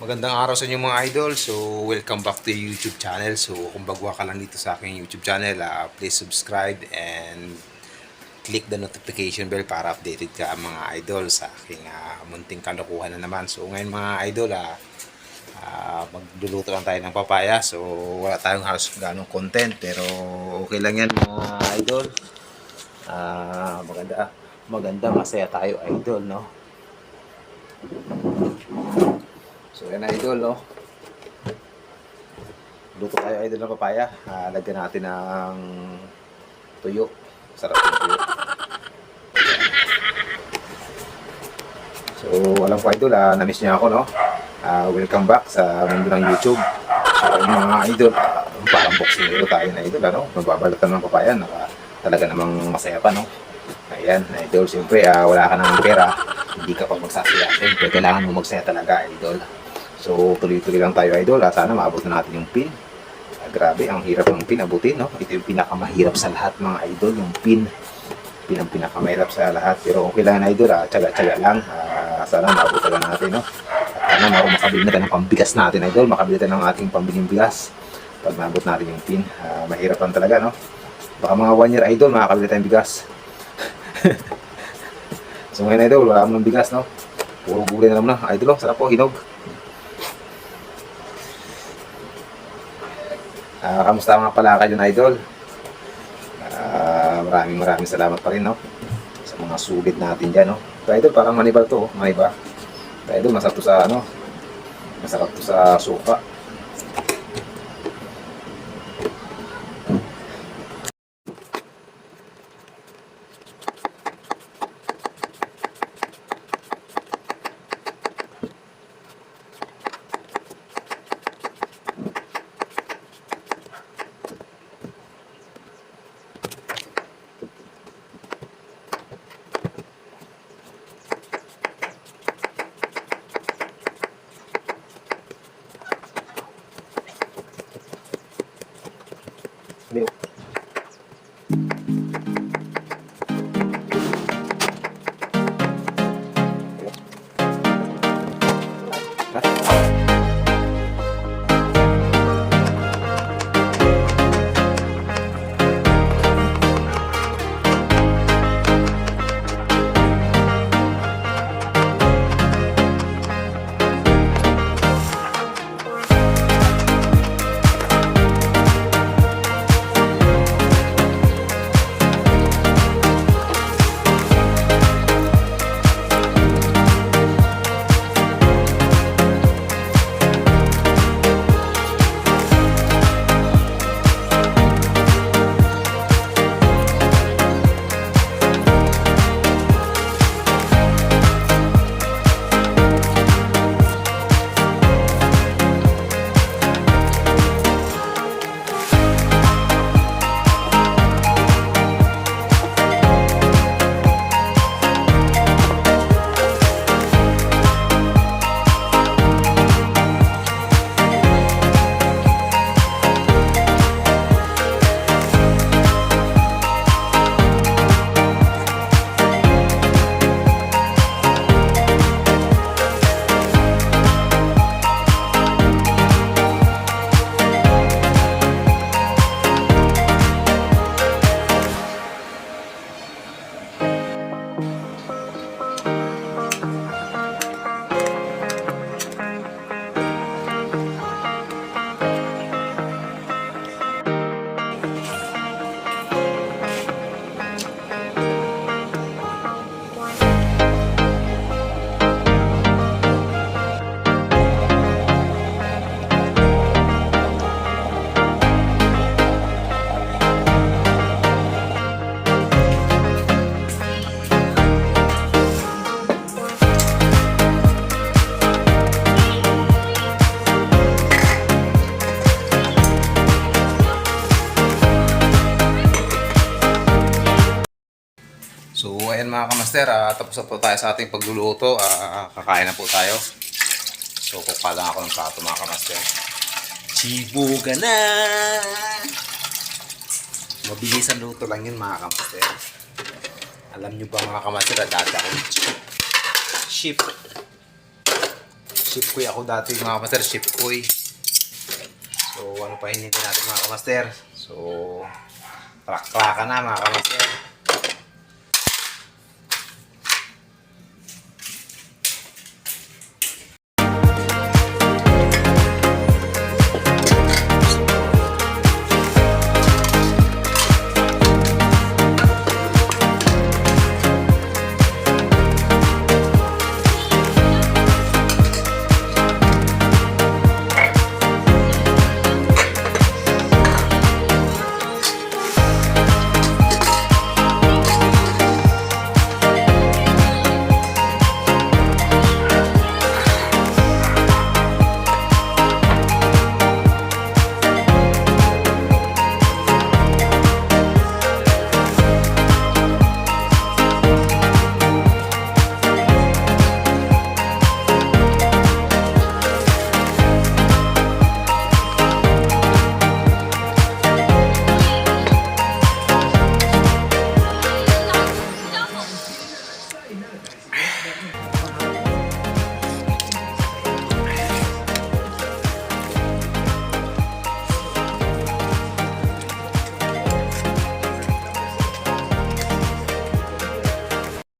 Magandang araw sa inyo mga idol. So, welcome back to YouTube channel. So, kung bagwa ka lang dito sa aking YouTube channel, ah, please subscribe and click the notification bell para updated ka mga idol sa aking ah, munting kalokohan na naman. So, ngayon mga idol, ah, ah, magluluto lang tayo ng papaya. So, wala tayong halos ganong content. Pero, okay lang yan mga idol. Ah, maganda, maganda, masaya tayo idol, no? So yan idol, no? Luto tayo idol ng papaya. Ah, lagyan natin ng tuyo. Sarap yung tuyo. So, alam ko idol, ah, na-miss niya ako, no? Ah, welcome back sa mundo ng YouTube. So, mga idol, ah, parang boxing tayo na idol, ano? Magbabalatan ng papaya, naka, talaga namang masaya pa, no? Ayan, idol, siyempre, ah, wala ka ng pera, hindi ka pa magsasaya. Siyempre, kailangan mo magsaya talaga, idol. So, tuloy-tuloy lang tayo, idol. At sana maabot na natin yung pin. Ah, grabe, ang hirap ng pin abutin, no? Ito yung pinakamahirap sa lahat, mga idol, yung pin. Pin ang pinakamahirap sa lahat. Pero okay lang, idol, ah. Tsaga-tsaga lang. Ah, sana maabot na natin, no? At sana ma- makabili na tayo ng pambigas natin, idol. Makabili tayo ng ating pambiling bigas. Pag maabot natin yung pin. Ah, mahirap lang talaga, no? Baka mga one year, idol, makakabili tayong bigas. so ngayon, idol, wala akong ng bigas, no? Puro gulay na naman na. Idol, oh, sarap po, hinog. Ah, kamusta mga pala kayo na idol? Ah, maraming maraming salamat pa rin no sa mga sulit natin diyan no. So, idol parang manibal to, oh. maniba. So, idol masarap to sa ano? Masarap to sa suka. So, ayan mga kamaster, ah, tapos na po tayo sa ating pagluluto. Ah, kakain na po tayo. So, kukuha lang ako ng plato mga kamaster. Chibuga na! Mabilis ang luto lang yun mga kamaster. Alam nyo ba mga kamaster, dati ako ship. Chip Kuy ako dati mga kamaster, Chip Kuy. So ano pa hinintay natin mga kamaster? So, klak-klaka na mga kamaster.